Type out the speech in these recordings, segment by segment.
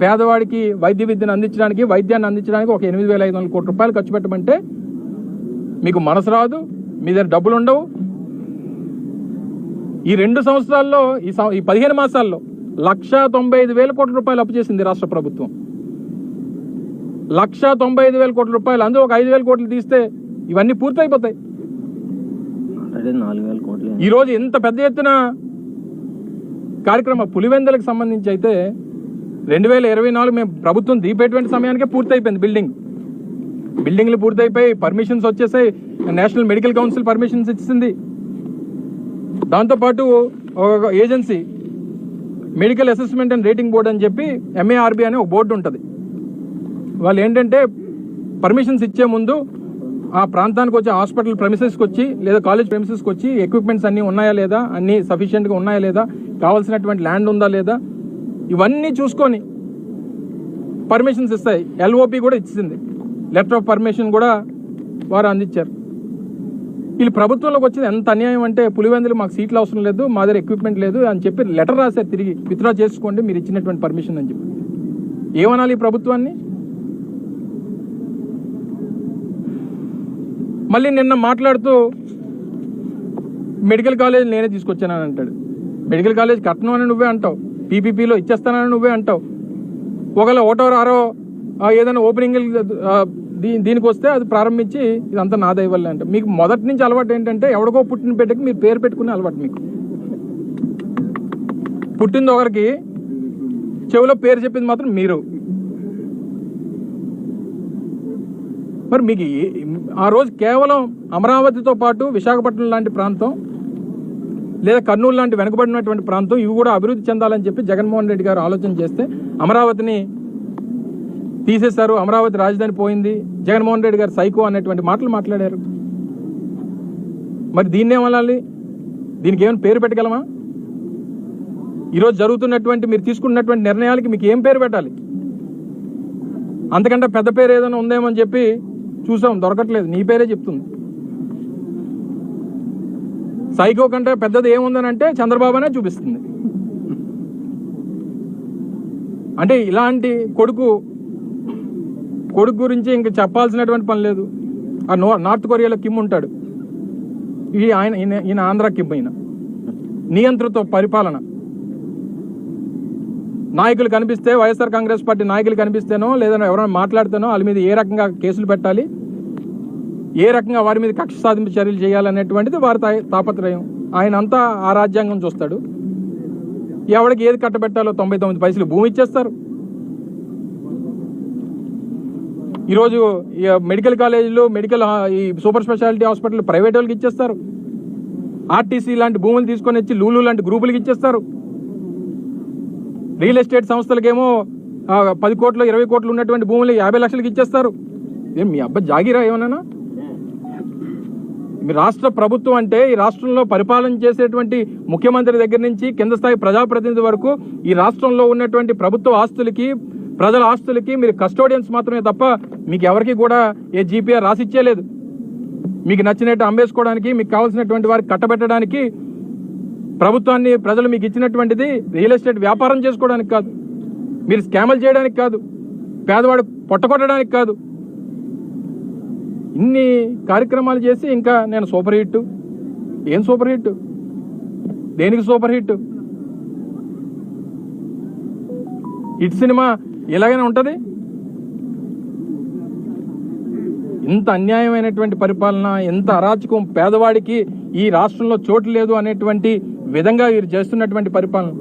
పేదవాడికి వైద్య విద్యను అందించడానికి వైద్యాన్ని అందించడానికి ఒక ఎనిమిది వేల ఐదు వందల కోట్ల రూపాయలు ఖర్చు పెట్టమంటే మీకు మనసు రాదు మీ దగ్గర డబ్బులు ఉండవు. ఈ రెండు సంవత్సరాల్లో ఈ ఈ పదిహేను మాసాల్లో లక్ష తొంభై ఐదు వేల కోట్ల రూపాయలు అప్పు చేసింది రాష్ట్ర ప్రభుత్వం. లక్ష తొంభై ఐదు వేల కోట్ల రూపాయలు అందులో ఒక ఐదు వేల కోట్లు తీస్తే ఇవన్నీ పూర్తయిపోతాయి. ఆల్రెడీ నాలుగు వేల కోట్లు. ఈ రోజు ఇంత పెద్ద ఎత్తున కార్యక్రమం పులివెందులకు సంబంధించి అయితే రెండు వేల ఇరవై నాలుగు మేము ప్రభుత్వం దీపేటువంటి సమయానికే పూర్తయిపోయింది బిల్డింగ్. బిల్డింగ్లు పూర్తయిపోయి పర్మిషన్స్ వచ్చేసాయి. నేషనల్ మెడికల్ కౌన్సిల్ పర్మిషన్స్ ఇచ్చింది. దాంతోపాటు ఒక agency medical assessment and rating board అని చెప్పి ఎంఏఆర్బి అనే ఒక బోర్డు ఉంటుంది. వాళ్ళు ఏంటంటే పర్మిషన్స్ ఇచ్చే ముందు ఆ ప్రాంతానికి వచ్చి హాస్పిటల్ ప్రెమిసెస్కి వచ్చి లేదా కాలేజ్ ప్రెమిసెస్కి వచ్చి ఎక్విప్మెంట్స్ అన్నీ ఉన్నాయా లేదా? అన్నీ సఫిషియెంట్గా ఉన్నాయా లేదా? కావాల్సినటువంటి ల్యాండ్ ఉందా లేదా? ఇవన్నీ చూసుకొని పర్మిషన్స్ ఇస్తాయి. ఎల్ఓపి కూడా ఇచ్చింది. లెటర్ ఆఫ్ పర్మిషన్ కూడా వారు అందించారు. వీళ్ళు ప్రభుత్వంలోకి వచ్చింది ఎంత అన్యాయం అంటే పులివెందులు మాకు సీట్లు అవసరం లేదు మా దగ్గర ఎక్విప్మెంట్ లేదు అని చెప్పి లెటర్ రాశారు తిరిగి విత్డ్రా చేసుకోండి మీరు ఇచ్చినటువంటి పర్మిషన్ అని చెప్పి. ఏమనాలి ఈ ప్రభుత్వాన్ని? మళ్ళీ నిన్న మాట్లాడుతూ మెడికల్ కాలేజ్ నేనే తీసుకొచ్చానని అంటాడు. మెడికల్ కాలేజ్ కట్టను అని నువ్వే అంటావు. పీపీపీలో ఇచ్చేస్తానని నువ్వే అంటావు. ఒకవేళ ఓటో రారో ఏదైనా ఓపెనింగ్ దీ దీనికి వస్తే అది ప్రారంభించి ఇదంతా నా దయవల్లే అంటే మీకు మొదటి నుంచి అలవాటు ఏంటంటే ఎవడికో పుట్టిన బిడ్డకి మీరు పేరు పెట్టుకునే అలవాటు మీకు. పుట్టింది ఒకరికి చెవిలో పేరు చెప్పింది మాత్రం మీరు. మరి మీకు ఆ రోజు కేవలం అమరావతితో పాటు విశాఖపట్నం లాంటి ప్రాంతం లేదా కర్నూలు లాంటి వెనుకబడినటువంటి ప్రాంతం ఇవి కూడా అభివృద్ధి చెందాలని చెప్పి జగన్మోహన్ రెడ్డి గారు ఆలోచన చేస్తే అమరావతిని తీసేశారు అమరావతి రాజధాని పోయింది. జగన్మోహన్ రెడ్డి గారు సైకో అనేటువంటి మాటలు మాట్లాడారు. మరి దీన్నే ఏమనాలి? దీనికి ఏమైనా పేరు పెట్టగలమా? ఈరోజు జరుగుతున్నటువంటి మీరు తీసుకున్నటువంటి నిర్ణయాలకి మీకు ఏం పేరు పెట్టాలి? అంతకంటే పెద్ద పేరు ఏదైనా ఉందేమో అని చెప్పి చూసాం దొరకట్లేదు. నీ పేరే చెప్తుంది. సైకో కంటే పెద్దది ఏముందని అంటే చంద్రబాబునే చూపిస్తుంది. అంటే ఇలాంటి కొడుకు కొడుకు గురించి ఇంక చెప్పాల్సినటువంటి పని లేదు. ఆ నో నార్త్ కొరియాలో కిమ్ ఉంటాడు. ఈ ఆయన ఈయన- ఆంధ్ర కిమ్ అయిన నియంత్రిత పరిపాలన. నాయకులు కనిపిస్తే వైఎస్ఆర్ కాంగ్రెస్ పార్టీ నాయకులు కనిపిస్తేనో లేదన్నా ఎవరైనా మాట్లాడితేనో వాళ్ళ మీద ఏ రకంగా కేసులు పెట్టాలి? ఏ రకంగా వారి మీద కక్ష సాధింపు చర్యలు చేయాలనేటువంటిది వారి తాపత్రయం. ఆయన అంతా ఆ రాజ్యాంగం చూస్తాడు. ఎవడికి ఏది కట్టబెట్టాలో తొంభై తొమ్మిది పైసలు భూమి ఇచ్చేస్తారు. ఈరోజు ఈ మెడికల్ కాలేజీలు మెడికల్ ఈ సూపర్ స్పెషాలిటీ హాస్పిటల్ ప్రైవేట్ వాళ్ళకి ఇచ్చేస్తారు. ఆర్టీసీ లాంటి భూములు తీసుకొని వచ్చి లూలు లాంటి గ్రూపులకి ఇచ్చేస్తారు. రియల్ ఎస్టేట్ సంస్థలకేమో పది కోట్లు ఇరవై కోట్లు ఉన్నటువంటి భూములు యాభై లక్షలకి ఇచ్చేస్తారు. ఏం మీ అబ్బాయి జాగిరా ఏమన్నా రాష్ట్ర ప్రభుత్వం అంటే ఈ రాష్ట్రంలో పరిపాలన చేసేటువంటి ముఖ్యమంత్రి దగ్గర నుంచి కింద స్థాయి ప్రజాప్రతినిధి వరకు ఈ రాష్ట్రంలో ఉన్నటువంటి ప్రభుత్వ ఆస్తులకి ప్రజల ఆస్తులకి మీరు కస్టోడియన్స్ మాత్రమే తప్ప మీకు ఎవరికి కూడా ఏ జీపీఆర్ రాసిచ్చేయలేదు మీకు నచ్చినట్టు అమ్మేసుకోవడానికి మీకు కావాల్సినటువంటి వారికి కట్టబెట్టడానికి ప్రభుత్వాన్ని ప్రజలు మీకు ఇచ్చినటువంటిది రియల్ ఎస్టేట్ వ్యాపారం చేసుకోవడానికి కాదు. మీరు స్కామ్లు చేయడానికి కాదు. పేదవాడు పొట్టగొట్టడానికి కాదు. ఇన్ని కార్యక్రమాలు చేసి ఇంకా నేను సూపర్ హిట్. ఏం సూపర్ హిట్? దేనికి సూపర్ హిట్? హిట్ సినిమా ఎలాగైనా ఉంటుంది? ఇంత అన్యాయమైనటువంటి పరిపాలన ఎంత అరాచకం పేదవాడికి ఈ రాష్ట్రంలో చోటు లేదు అనేటువంటి విధంగా వీరు చేస్తున్నటువంటి పరిపాలన.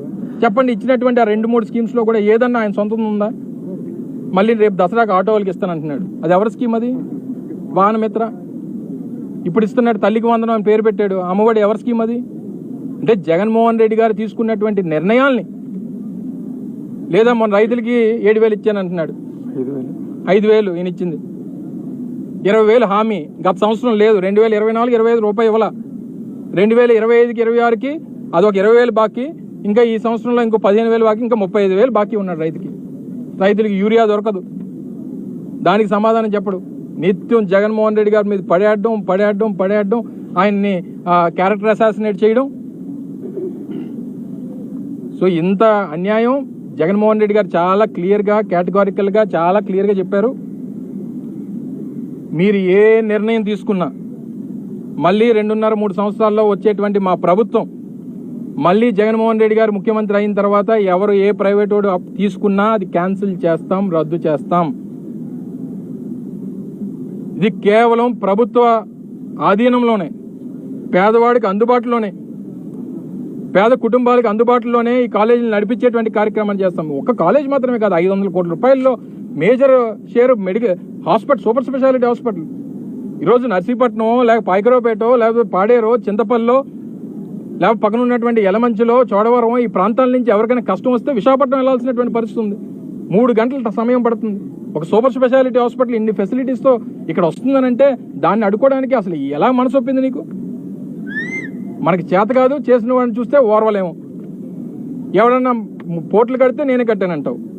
చెప్పండి ఇచ్చినటువంటి ఆ రెండు మూడు స్కీమ్స్లో కూడా ఏదన్నా ఆయన సొంతం ఉందా? మళ్ళీ రేపు దసరాకు ఆటో వాళ్ళకి ఇస్తానంటున్నాడు. అది ఎవరి స్కీమ్ అది? వాహనమిత్ర ఇప్పుడు ఇస్తున్నాడు తల్లికి వందనం అని పేరు పెట్టాడు. అమ్మఒడి ఎవరి స్కీమ్ అది? అంటే జగన్మోహన్ రెడ్డి గారు తీసుకున్నటువంటి నిర్ణయాల్ని. లేదా మన రైతులకి ఏడు వేలు ఇచ్చాను అంటున్నాడు. ఐదు వేలు. ఈయన ఇచ్చింది. ఇరవై వేలు హామీ. గత సంవత్సరం లేదు. రెండు వేల ఇరవై నాలుగు ఇరవై ఐదు రూపాయి ఇవ్వాల. రెండు వేల ఇరవై ఐదుకి ఇరవై ఆరుకి అదొక ఇరవై వేలు బాకీ. ఇంకా ఈ సంవత్సరంలో ఇంకో పదిహేను వేలు బాకీ. ఇంకా ముప్పై ఐదు వేలు బాకీ ఉన్నాడు రైతుకి. రైతులకి యూరియా దొరకదు. దానికి సమాధానం చెప్పడు. నిత్యం జగన్మోహన్ రెడ్డి గారి మీద పడేయడం పడేయడం పడేయడం ఆయన్ని క్యారెక్టర్ అసాసినేట్ చేయడం. సో ఇంత అన్యాయం జగన్మోహన్ రెడ్డి గారు చాలా క్లియర్గా కేటగారికల్గా చాలా క్లియర్గా చెప్పారు. మీరు ఏ నిర్ణయం తీసుకున్నా మళ్ళీ రెండున్నర మూడు సంవత్సరాల్లో వచ్చేటువంటి మా ప్రభుత్వం మళ్ళీ జగన్మోహన్ రెడ్డి గారు ముఖ్యమంత్రి అయిన తర్వాత ఎవరు ఏ ప్రైవేట్ వాడు తీసుకున్నా అది క్యాన్సిల్ చేస్తాం రద్దు చేస్తాం. ఇది కేవలం ప్రభుత్వ ఆధీనంలోనే పేదవాడికి అందుబాటులోనే పేద కుటుంబాలకు అందుబాటులోనే ఈ కాలేజీని నడిపించేటువంటి కార్యక్రమాన్ని చేస్తాం. ఒక కాలేజ్ మాత్రమే కాదు ఐదు వందల కోట్ల రూపాయల్లో major share medical hospital super speciality hospital. ఈరోజు నర్సీపట్నం లేక పాయకరావుపేటో లేకపోతే పాడేరో చింతపల్లిలో లేకపోతే పక్కన ఉన్నటువంటి ఎలమంచిలో చోడవరం ఈ ప్రాంతాల నుంచి ఎవరికైనా కష్టం వస్తే విశాఖపట్నం వెళ్ళాల్సినటువంటి పరిస్థితి ఉంది. మూడు గంటల సమయం పడుతుంది. ఒక సూపర్ స్పెషాలిటీ హాస్పిటల్ ఇన్ని ఫెసిలిటీస్తో ఇక్కడ వస్తుందనంటే దాన్ని అడుకోవడానికి అసలు ఎలా మనసు ఒప్పింది నీకు? మనకి చేత కాదు చేసిన వాడిని చూస్తే ఓర్వలేము. ఎవడన్నా పోట్లు కడితే నేనే కట్టానంటావు.